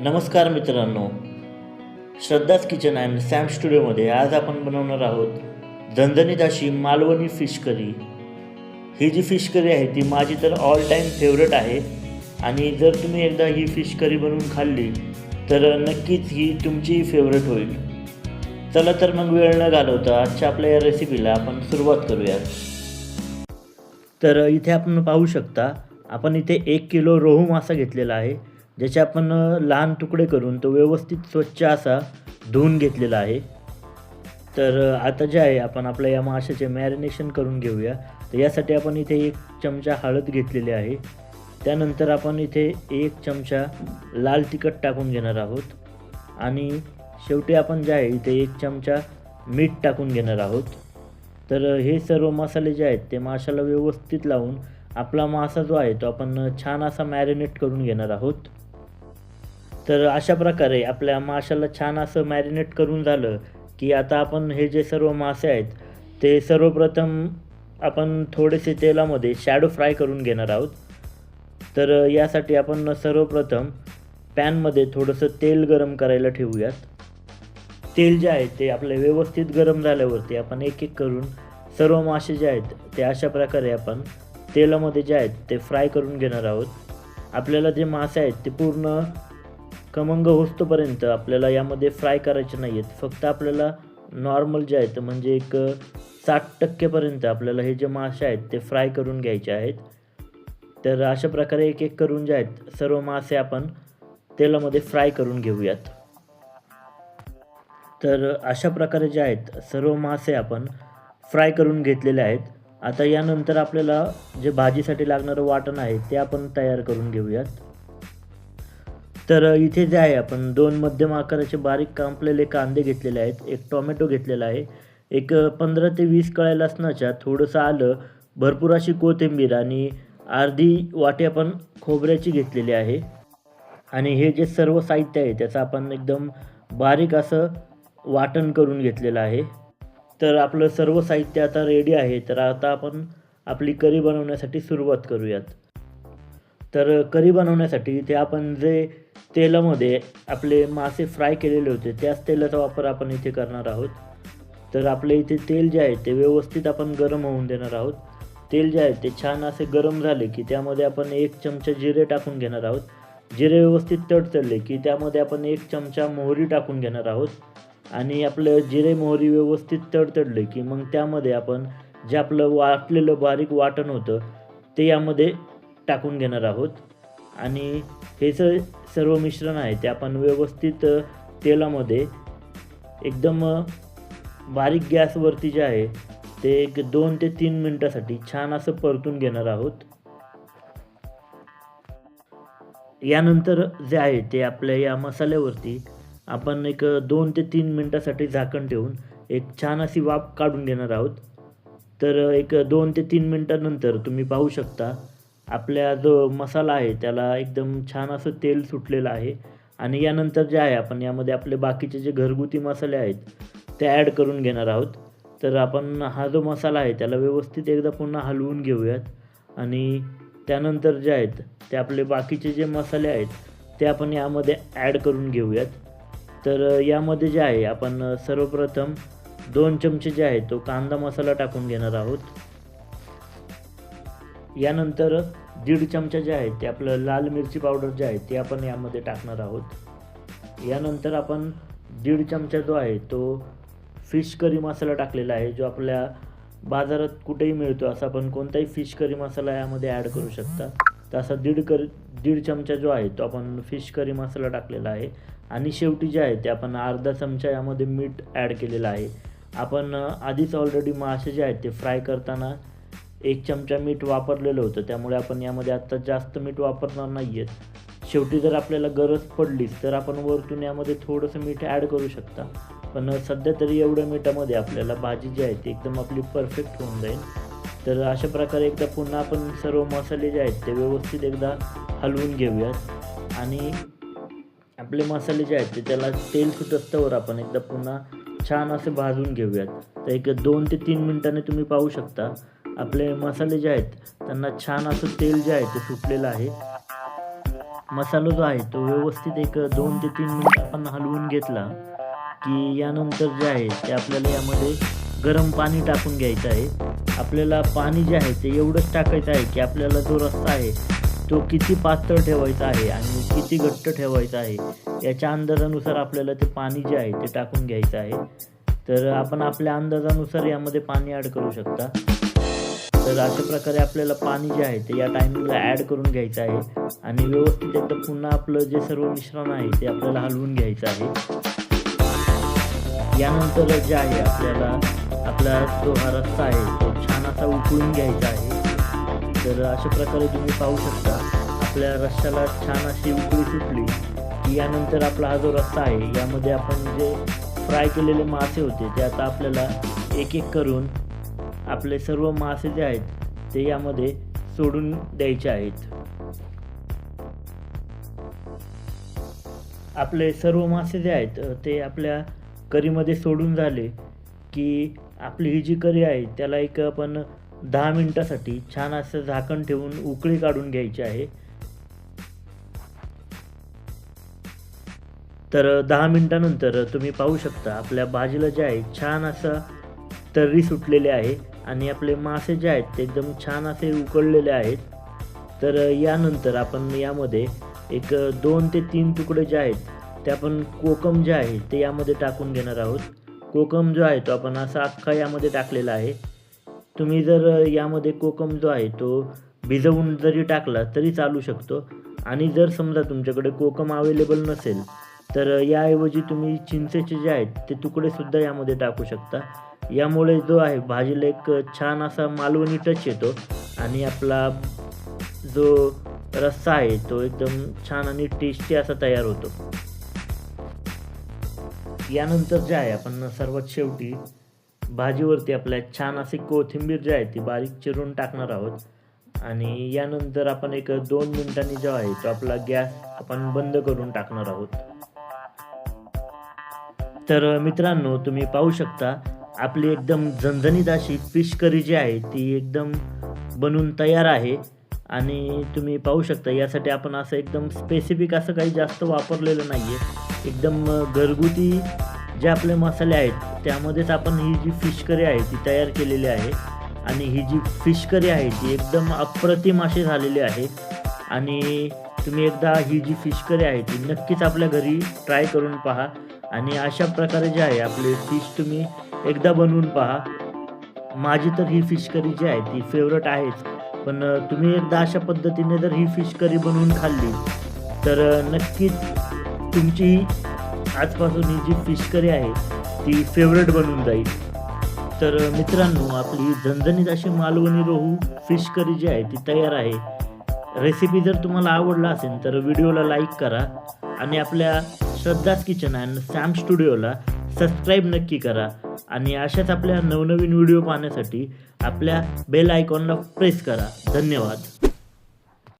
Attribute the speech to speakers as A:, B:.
A: नमस्कार मित्रांनो. श्रद्धाच kitchen and Sam स्टुडिओमध्ये आज आपण बनवणार आहोत झणझणीत अशी मालवणी फिश करी ही जी फिश करी आहे ती माझी तर ऑल टाईम फेवरेट आहे. आणि जर तुम्ही एकदा ही फिश करी बनवून खाल्ली तर नक्कीच ही तुमची फेवरेट होईल. चला तर मग वेळ न घालवता आजच्या आपल्या या रेसिपीला आपण सुरुवात करूयात. तर इथे आपण पाहू शकता आपण इथे एक किलो रोहू मासा घेतलेला आहे. ज्याचे आपण लहान तुकडे करून तो व्यवस्थित स्वच्छ असा धुवून घेतलेला आहे. तर आता जे आहे आपण आपल्या या माशाचे मॅरिनेशन करून घेऊया. तर यासाठी आपण इथे एक चमचा हळद घेतलेली आहे. त्यानंतर आपण इथे एक चमचा लाल तिखट टाकून घेणार आहोत. आणि शेवटी आपण जे आहे इथे एक चमचा मीठ टाकून घेणार आहोत. तर हे सर्व मसाले जे आहेत ते माशाला व्यवस्थित लावून आपला मासा जो आहे तो आपण छान असा मॅरिनेट करून घेणार आहोत. तर अशा प्रकारे आपल्या माशाला छान असं मॅरिनेट करून झालं की आता आपण हे जे सर्व मासे आहेत ते सर्वप्रथम आपण थोडेसे तेलामध्ये शॅडो फ्राय करून घेणार आहोत. तर यासाठी आपण सर्वप्रथम पॅनमध्ये थोडंसं तेल गरम करायला ठेवूयात. तेल जे आहे ते आपले व्यवस्थित गरम झाल्यावरती आपण एक एक करून सर्व मासे जे आहेत ते अशा प्रकारे आपण तेलामध्ये जे आहेत ते फ्राय करून घेणार आहोत. आपल्याला जे मासे आहेत ते पूर्ण खमंग होस्तोपर्यंत आपल्याला यामध्ये फ्राय करायचे नाही आहेत फक्त आपल्याला नॉर्मल जे आहेत म्हणजे एक साठ टक्केपर्यंत आपल्याला हे जे मासे आहेत ते फ्राय करून घ्यायचे आहेत. तर अशा प्रकारे एक एक करून जे आहेत सर्व मासे आपण तेलामध्ये फ्राय करून घेऊयात. तर अशा प्रकारे जे आहेत सर्व मासे आपण फ्राय करून घेतलेले आहेत. आता यानंतर आपल्याला जे भाजीसाठी लागणारं वाटण आहे ते आपण तयार करून घेऊयात. तर इथे जे आहे आपण दोन मध्यम आकाराचे बारीक कांपलेले कांदे घेतलेले आहेत एक टोमॅटो घेतलेला आहे एक पंधरा ते वीस कळ्या लसणाच्या थोडंसं आलं भरपूर अशी कोथिंबीर आणि अर्धी वाटी आपण खोबऱ्याची घेतलेली आहे. आणि हे जे सर्व साहित्य आहे त्याचं आपण एकदम बारीक असं वाटण करून घेतलेलं आहे. तर आपलं सर्व साहित्य आता रेडी आहे तर आता आपण आपली करी बनवण्यासाठी सुरुवात करूयात. तर करी बनवण्यासाठी इथे आपण जे तेलामध्ये आपले मासे फ्राय केलेले होते त्याच तेलाचा वापर आपण इथे करणार आहोत. तर आपले इथे तेल जे आहे ते व्यवस्थित आपण गरम होऊन देणार आहोत. तेल जे आहे ते छान असे गरम झाले की त्यामध्ये आपण एक चमचा जिरे टाकून घेणार आहोत. जिरे व्यवस्थित तडतडले की त्यामध्ये आपण एक चमचा मोहरी टाकून घेणार आहोत. आणि आपलं जिरे मोहरी व्यवस्थित तडतडले की मग त्यामध्ये आपण जे आपलं वाटलेलं बारीक वाटण होतं ते यामध्ये टाकून घेणार आहोत. आणि हे स सर्व मिश्रण आहे ते आपण व्यवस्थित तेलामध्ये एकदम बारीक गॅसवरती जे आहे ते एक दोन ते तीन मिनटासाठी छान असं परतून घेणार आहोत. यानंतर जे आहे ते आपल्या या मसाल्यावरती आपण एक दोन ते तीन मिनटासाठी झाकण ठेवून एक छान अशी वाफ काढून घेणार आहोत. तर एक दोन ते तीन मिनटानंतर तुम्ही पाहू शकता आपल्या जो मसाला आहे त्याला एकदम छान असं तेल सुटलेलं आहे. आणि यानंतर जे आहे आपण यामध्ये आपले बाकीचे जे घरगुती मसाले आहेत ते ॲड करून घेणार आहोत. तर आपण हा जो मसाला आहे त्याला व्यवस्थित एकदा पुन्हा हलवून घेऊयात. आणि त्यानंतर जे आहेत ते आपले बाकीचे जे मसाले आहेत ते आपण यामध्ये ॲड करून घेऊयात. तर यामध्ये जे आहे आपण सर्वप्रथम दोन चमचे जे आहे तो कांदा मसाला टाकून घेणार आहोत. यानंतर दीड चमचा जे आहे ते आपलं लाल मिरची पावडर जे आहे ते आपण यामध्ये टाकणार आहोत. यानंतर आपण दीड चमचा जो आहे तो फिश करी मसाला टाकलेला आहे जो आपल्या बाजारात कुठेही मिळतो असा आपण कोणताही फिश करी मसाला यामध्ये ॲड करू शकता. तर असा दीड कर दीड चमचा जो आहे तो आपण फिश करी मसाला टाकलेला आहे. आणि शेवटी जे आहे ते आपण अर्धा चमचा यामध्ये मीठ ॲड केलेलं आहे. आपण आधीच ऑलरेडी मासे जे आहेत ते फ्राय करताना एक चमचा मीठ वापरलेलं होतं. त्यामुळे आपण यामध्ये आत्ता जास्त मीठ वापरणार नाही आहेत शेवटी जर आपल्याला गरज पडलीच तर आपण वरतून यामध्ये थोडंसं मीठ ॲड करू शकता. पण सध्या तरी एवढ्या मिठामध्ये आपल्याला भाजी जी आहे ती एकदम आपली परफेक्ट होऊन जाईल. तर अशा प्रकारे एकदा पुन्हा आपण सर्व मसाले जे आहेत ते व्यवस्थित एकदा हलवून घेऊयात. आणि आपले मसाले जे आहेत ते त्याला तेल सुटस्तवर आपण एकदा पुन्हा छान असे भाजून घेऊयात. तर एक दोन ते तीन मिनटाने तुम्ही पाहू शकता. आपले मसाले जे आहेत त्यांना छान असं तेल जे आहे ते सुटलेलं आहे. मसाला जो आहे तो व्यवस्थित एक दोन ते तीन मिनिट आपण हलवून घेतला की यानंतर जे आहे ते आपल्याला यामध्ये गरम पाणी टाकून घ्यायचं आहे. आपल्याला पाणी जे आहे ते एवढंच टाकायचं आहे की आपल्याला जो रस्सा आहे तो किती पातळ ठेवायचा आहे आणि किती घट्ट ठेवायचा आहे याच्या अंदाजानुसार आपल्याला ते पाणी जे आहे ते टाकून घ्यायचं आहे. तर आपण आपल्या अंदाजानुसार यामध्ये पाणी ॲड करू शकता. तर अशा प्रकारे आपल्याला पाणी जे आहे ते या टायमिंगला ॲड करून घ्यायचं आहे. आणि व्यवस्थित एकदा पुन्हा आपलं जे सर्व मिश्रण आहे ते आपल्याला हलवून घ्यायचं आहे. यानंतर जे आहे आपल्याला आपला जो हा रस्ता आहे तो छान असा उकळून घ्यायचा आहे. तर अशा प्रकारे तुम्ही पाहू शकता आपल्या रस्त्याला छान अशी उकळी सुटली की यानंतर आपला हा जो रस्ता आहे यामध्ये आपण जे फ्राय केलेले मासे होते ते आता आपल्याला एक एक करून आपले सर्व मासे जे आहेत ते यामध्ये सोडून द्यायचे आहेत. आपले सर्व मासे जे आहेत ते आपल्या करीमध्ये सोडून झाले की आपली ही जी करी आहे त्याला एक आपण दहा मिनटासाठी छान असं झाकण ठेवून उकळी काढून घ्यायची आहे. तर दहा मिनटानंतर तुम्ही पाहू शकता आपल्या भाजीला जे आहे छान असं तर्री सुटलेले आहे. आणि आपले मासे जे आहेत ते एकदम छान असे उकळलेले आहेत. तर यानंतर आपण यामध्ये एक दोन ते तीन तुकडे जे आहेत ते आपण कोकम जे आहे ते यामध्ये टाकून घेणार आहोत. कोकम जो आहे तो आपण असा अख्खा यामध्ये टाकलेला आहे. तुम्ही जर यामध्ये कोकम जो आहे तो भिजवून जरी टाकला तरी चालू शकतो. आणि जर समजा तुमच्याकडे कोकम अवेलेबल नसेल तर याऐवजी तुम्ही चिंचेचे जे आहेत ते तुकडेसुद्धा यामध्ये टाकू शकता. यामुळे जो आहे भाजीला एक छान असा मालवणी टच येतो. आणि आपला जो रस्सा आहे तो एकदम छान आणि टेस्टी असा तयार होतो. यानंतर जे आहे आपण सर्वात शेवटी भाजीवरती आपल्या छान अशी कोथिंबीर जी आहे ती बारीक चिरून टाकणार आहोत. आणि यानंतर आपण एक दोन मिनिटांनी जो आहे तो आपला गॅस आपण बंद करून टाकणार आहोत. तर मित्रांनो तुम्ही पाहू शकता आपली एकदम झणझणीत अशी फिश करी जी आहे ती एकदम बनून तयार आहे. आणि तुम्ही पाहू शकता यासाठी आपण असं एकदम स्पेसिफिक असं काही जास्त वापरलेलं नाही आहे एकदम घरगुती जे आपले मसाले आहेत त्यामध्येच आपण ही जी फिश करी आहे ती तयार केलेली आहे. आणि ही जी फिश करी आहे ती एकदम अप्रतिम अशी झालेली आहे. आणि तुम्ही एकदा ही जी फिश करी आहे ती नक्कीच आपल्या घरी ट्राय करून पहा. आणि अशा प्रकारे जे आहे आपले फिश तुम्ही एकदा बनवून पहा. माझी तर ही फिश करी जी आहे ती फेवरेट आहेच. पण तुम्ही एकदा अशा पद्धतीने जर ही फिश करी बनवून खाल्ली तर नक्कीच तुमची आजपासून ही जी फिश करी आहे ती फेवरेट बनून जाईल. तर मित्रांनो आपली झणझणीत अशी मालवणी रोहू फिश करी जी आहे ती तयार आहे. रेसिपी जर तुम्हाला आवडला असेल तर व्हिडिओला लाईक करा आणि आपल्या श्रद्धाच किचन अँड सॅम स्टुडिओला सबस्क्राईब नक्की करा. आणि अशाच आपल्या नवनवीन व्हिडिओ पाहण्यासाठी आपल्या बेल आयकॉनला प्रेस करा. धन्यवाद.